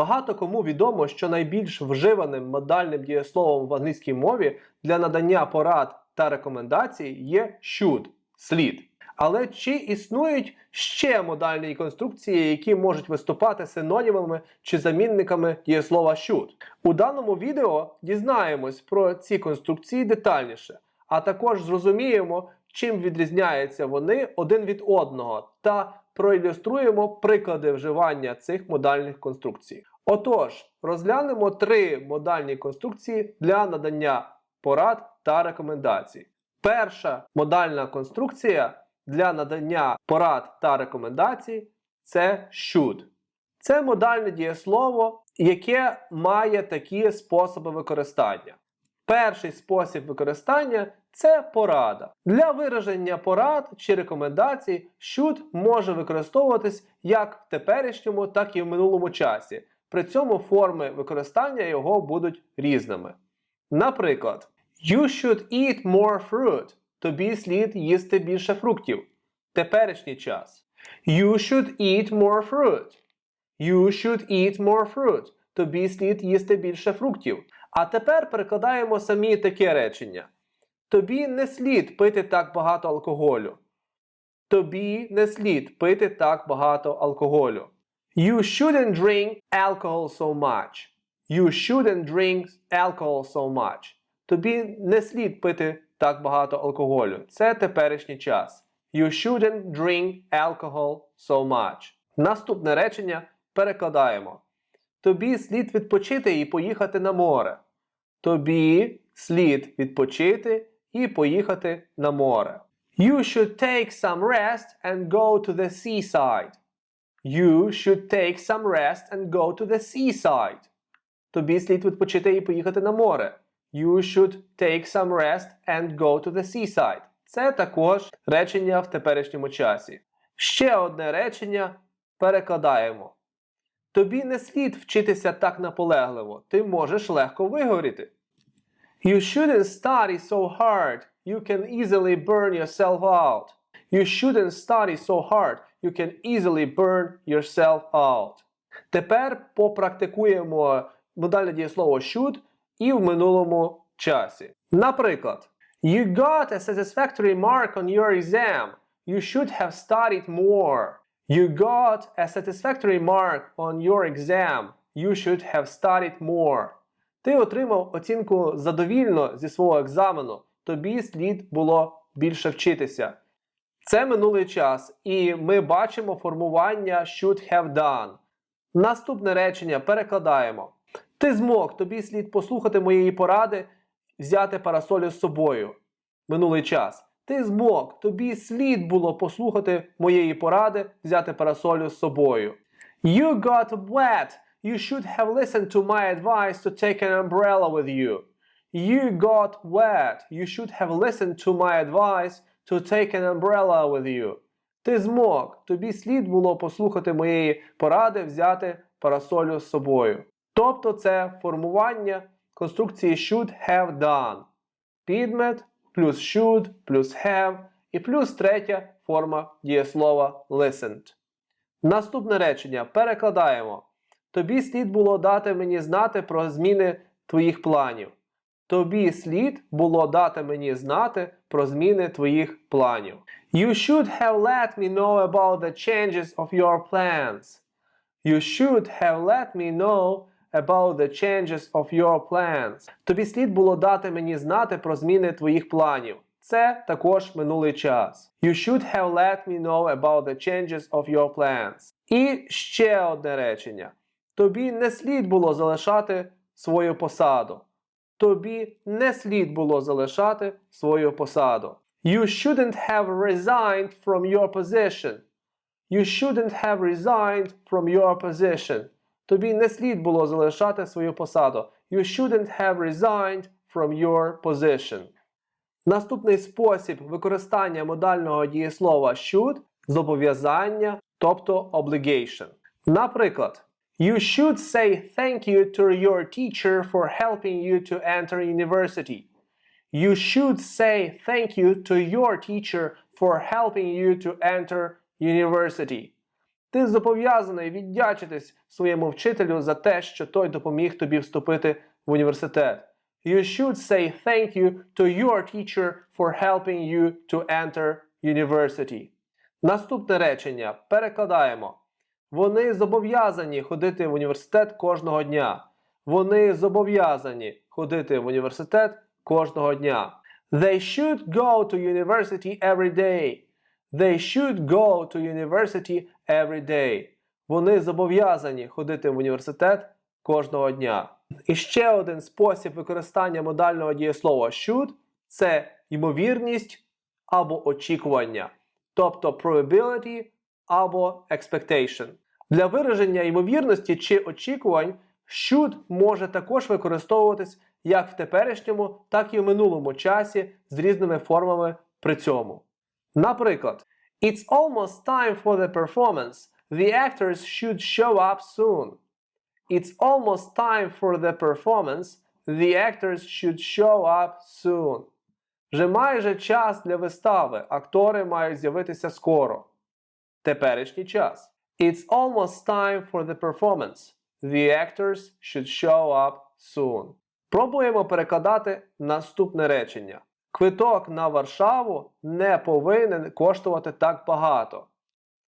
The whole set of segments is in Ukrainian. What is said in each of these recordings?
Багато кому відомо, що найбільш вживаним модальним дієсловом в англійській мові для надання порад та рекомендацій є should слід. Але чи існують ще модальні конструкції, які можуть виступати синонімами чи замінниками дієслова should? У даному відео дізнаємось про ці конструкції детальніше, а також зрозуміємо, чим відрізняються вони один від одного, та проілюструємо приклади вживання цих модальних конструкцій. Отож, розглянемо три модальні конструкції для надання порад та рекомендацій. Перша модальна конструкція для надання порад та рекомендацій це should. Це модальне дієслово, яке має такі способи використання. Перший спосіб використання це порада. Для вираження порад чи рекомендацій should може використовуватись як в теперішньому, так і в минулому часі. При цьому форми використання його будуть різними. Наприклад, You should eat more fruit. Тобі слід їсти більше фруктів. Теперішній час. You should eat more fruit. You should eat more fruit. Тобі слід їсти більше фруктів. А тепер перекладаємо самі таке речення. Тобі не слід пити так багато алкоголю. Тобі не слід пити так багато алкоголю. You shouldn't drink alcohol so much. You shouldn't drink alcohol so much. Тобі не слід пити так багато алкоголю. Це теперішній час. You shouldn't drink alcohol so much. Наступне речення перекладаємо. Тобі слід відпочити і поїхати на море. Тобі слід відпочити і поїхати на море. You should take some rest and go to the seaside. You should take some rest and go to the seaside. Тобі слід відпочити і поїхати на море. You should take some rest and go to the seaside. Це також речення в теперішньому часі. Ще одне речення перекладаємо. Тобі не слід вчитися так наполегливо. Ти можеш легко вигоріти. You shouldn't study so hard. You can easily burn yourself out. You shouldn't study so hard. You can easily burn yourself out. Тепер попрактикуємо модальне дієслово should і в минулому часі. Наприклад, You got a satisfactory mark on your exam. You should have studied more. You got a satisfactory mark on your exam. You should have studied more. Ти отримав оцінку задовільно зі свого екзамену. Тобі слід було більше вчитися. Це минулий час, і ми бачимо формування should have done. Наступне речення перекладаємо. Ти змог, тобі слід послухати моєї поради, взяти парасолю з собою. Минулий час. Ти змог, тобі слід було послухати моєї поради, взяти парасолю з собою. You got wet. You should have listened to my advice to take an umbrella with you. You got wet. You should have listened to my advice to take an umbrella with you. Ти змог, тобі слід було послухати моєї поради взяти парасолю з собою. Тобто це формування конструкції should have done. Підмет плюс should плюс have і плюс третя форма дієслова listened. Наступне речення перекладаємо. Тобі слід було дати мені знати про зміни твоїх планів. Тобі слід було дати мені знати про зміни твоїх планів. You should have let me know about the changes of your plans. You should have let me know about the changes of your plans. Тобі слід було дати мені знати про зміни твоїх планів. Це також минулий час. You should have let me know about the changes of your plans. І ще одне речення. Тобі не слід було залишати свою посаду. Тобі не слід було залишати свою посаду. You shouldn't have resigned from your position. You shouldn't have resigned from your position. Тобі не слід було залишати свою посаду. You shouldn't have resigned from your position. Наступний спосіб використання модального дієслова should зобов'язання, тобто obligation. Наприклад, You should say thank you to your teacher for helping you to enter university. You should say thank you to your teacher for helping you to enter university. Ти зобов'язаний віддячитись своєму вчителю за те, що той допоміг тобі вступити в університет. You should say thank you to your teacher for helping you to enter university. Наступне речення перекладаємо. Вони зобов'язані ходити в університет кожного дня. Вони зобов'язані ходити в університет кожного дня. They should go to university every day. They should go to university every day. Вони зобов'язані ходити в університет кожного дня. І ще один спосіб використання модального дієслова should це ймовірність або очікування, тобто probability або expectation. Для вираження ймовірності чи очікувань should може також використовуватись як в теперішньому, так і в минулому часі з різними формами при цьому. Наприклад, It's almost time for the performance. The actors should show up soon. It's almost time for the performance. The actors should show up soon. Вже майже час для вистави. Актори мають з'явитися скоро. Теперішній час. It's almost time for the performance. The actors should show up soon. Пробуємо перекладати наступне речення. Квиток на Варшаву не повинен коштувати так багато.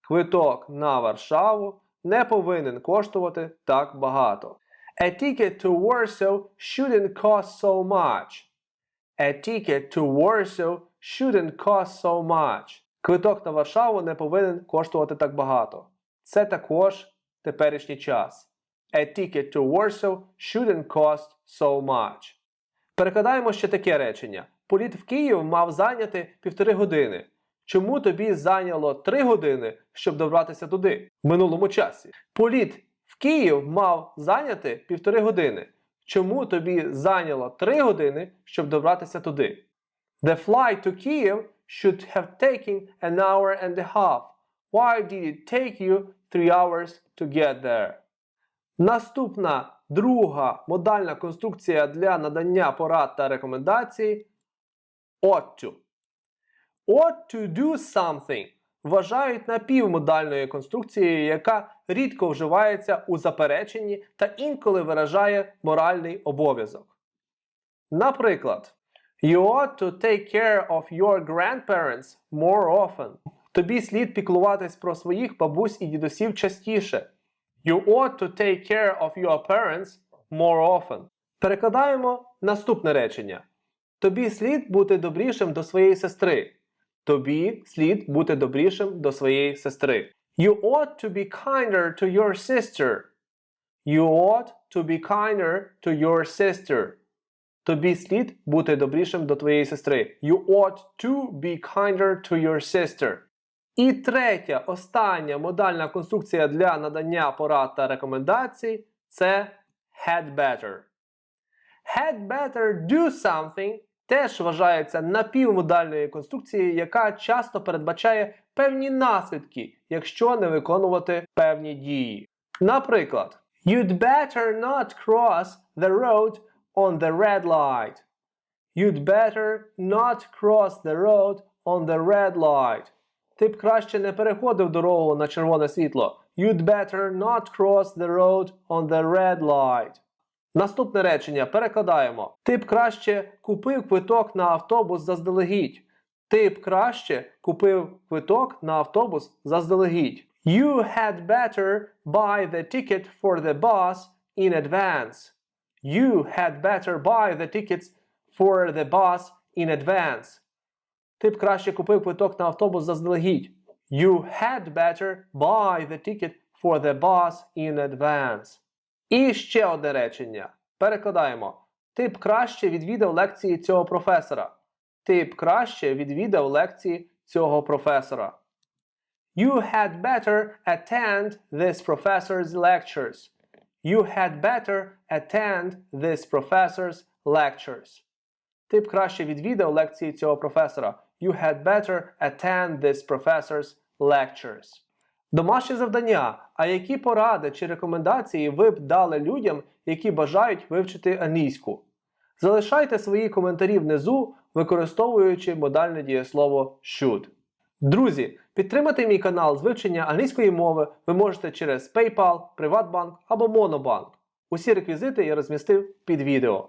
Квиток на Варшаву не повинен коштувати так багато. A ticket to Warsaw shouldn't cost so much. A ticket to Warsaw shouldn't cost so much. Квиток на Варшаву не повинен коштувати так багато. Це також теперішній час. A ticket to Warsaw shouldn't cost so much. Перекладаємо ще таке речення. Політ в Київ мав зайняти півтори години. Чому тобі зайняло три години, щоб добратися туди в минулому часі? Політ в Київ мав зайняти півтори години. Чому тобі зайняло три години, щоб добратися туди? The flight to Kiev should have taken an hour and a half. Why did it take you three hours to get there? Наступна друга модальна конструкція для надання порад та рекомендацій ought to. Ought to do something вважають напівмодальною конструкцією, яка рідко вживається у запереченні та інколи виражає моральний обов'язок. Наприклад, You ought to take care of your grandparents more often. Тобі слід піклуватись про своїх бабусь і дідусів частіше. You ought to take care of your parents more often. Перекладаємо наступне речення. Тобі слід бути добрішим до своєї сестри. Тобі слід бути добрішим до своєї сестри. You ought to be kinder to your sister. You ought to be kinder to your sister. Тобі слід бути добрішим до твоєї сестри. You ought to be kinder to your sister. І третя, остання модальна конструкція для надання порад та рекомендацій це had better. Had better do something теж вважається напівмодальною конструкцією, яка часто передбачає певні наслідки, якщо не виконувати певні дії. Наприклад, You'd better not cross the road on the red light. You'd better not cross the road on the red light. Ти б краще не переходив дорогу на червоне світло. You'd better not cross the road on the red light. Наступне речення перекладаємо. Ти б краще купив квиток на автобус заздалегідь. Ти б краще купив квиток на автобус заздалегідь. You had better buy the ticket for the bus in advance. You had better buy the tickets for the bus in advance. Ти б краще купив квиток на автобус заздалегідь. You had better buy the ticket for the bus in advance. І ще одне речення. Перекладаємо. Ти б краще відвідав лекції цього професора. Ти б краще відвідав лекції цього професора. You had better attend this professor's lectures. You had better attend this professor's lectures. Ти б краще відвідав лекції цього професора. You had better attend this professor's lectures. Домашнє завдання. А які поради чи рекомендації ви б дали людям, які бажають вивчити англійську? Залишайте свої коментарі внизу, використовуючи модальне дієслово should. Друзі, підтримати мій канал з вивчення англійської мови ви можете через PayPal, Приватбанк або Монобанк. Усі реквізити я розмістив під відео.